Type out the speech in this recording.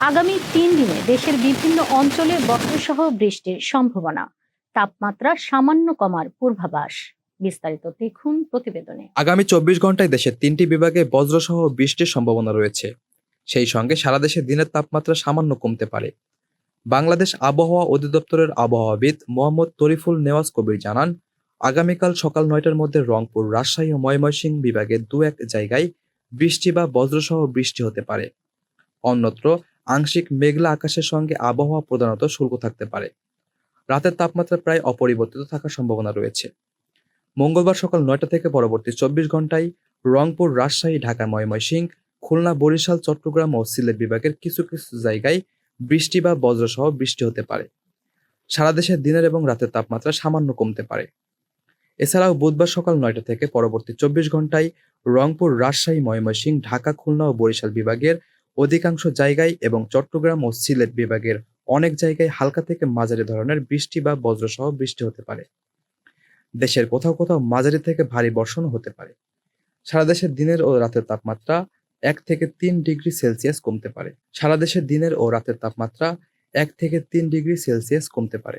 আগামী তিন দিনে দেশের বিভিন্ন অঞ্চলে বজ্রসহ বৃষ্টির সম্ভাবনা। তাপমাত্রা সামান্য কমার পূর্বাভাস। বিস্তারিত দেখুন প্রতিবেদনে। আগামী চব্বিশ ঘন্টায় দেশের তিনটি বিভাগে বজ্রসহ বৃষ্টির সম্ভাবনা রয়েছে। সেই সঙ্গে সারা দেশে দিনের তাপমাত্রা সামান্য কমতে পারে। বাংলাদেশ আবহাওয়া অধিদপ্তরের আবহাওয়াবিদ মোহাম্মদ তরিফুল নেওয়াজ কবির জানান, আগামীকাল সকাল নয়টার মধ্যে রংপুর, রাজশাহী ও ময়মনসিংহ বিভাগের দু এক জায়গায় বৃষ্টি বা বজ্রসহ বৃষ্টি হতে পারে। অন্যত্র আংশিক মেঘলা আকাশের সঙ্গে আবহাওয়া প্রধানত শুল্ক থাকতে পারে। রাতের তাপমাত্রা প্রায় অপরিবর্তিত থাকার সম্ভাবনা রয়েছে। মঙ্গলবার সকাল নয়টা থেকে পরবর্তী চব্বিশ ঘন্টায় রংপুর, রাজশাহী, ঢাকা, ময়মনসিংহ, খুলনা, বরিশাল, চট্টগ্রাম ও সিলেট বিভাগের কিছু কিছু জায়গায় বৃষ্টি বা বজ্রসহ বৃষ্টি হতে পারে। সারা দেশে দিনের এবং রাতের তাপমাত্রা সামান্য কমতে পারে। এছাড়াও বুধবার সকাল নয়টা থেকে পরবর্তী চব্বিশ ঘন্টায় রংপুর, রাজশাহী, ময়মনসিংহ, ঢাকা, খুলনা ও বরিশাল বিভাগের অধিকাংশ জায়গায় এবং চট্টগ্রাম ও সিলেট বিভাগের অনেক জায়গায় হালকা থেকে মাঝারি ধরনের বৃষ্টি বা বজ্রসহ বৃষ্টি হতে পারে। দেশের কোথাও কোথাও মাঝারি থেকে ভারী বর্ষণ হতে পারে। সারা দেশের দিনের ও রাতের তাপমাত্রা এক থেকে তিন ডিগ্রি সেলসিয়াস কমতে পারে। সারা দেশের দিনের ও রাতের তাপমাত্রা এক থেকে তিন ডিগ্রি সেলসিয়াস কমতে পারে।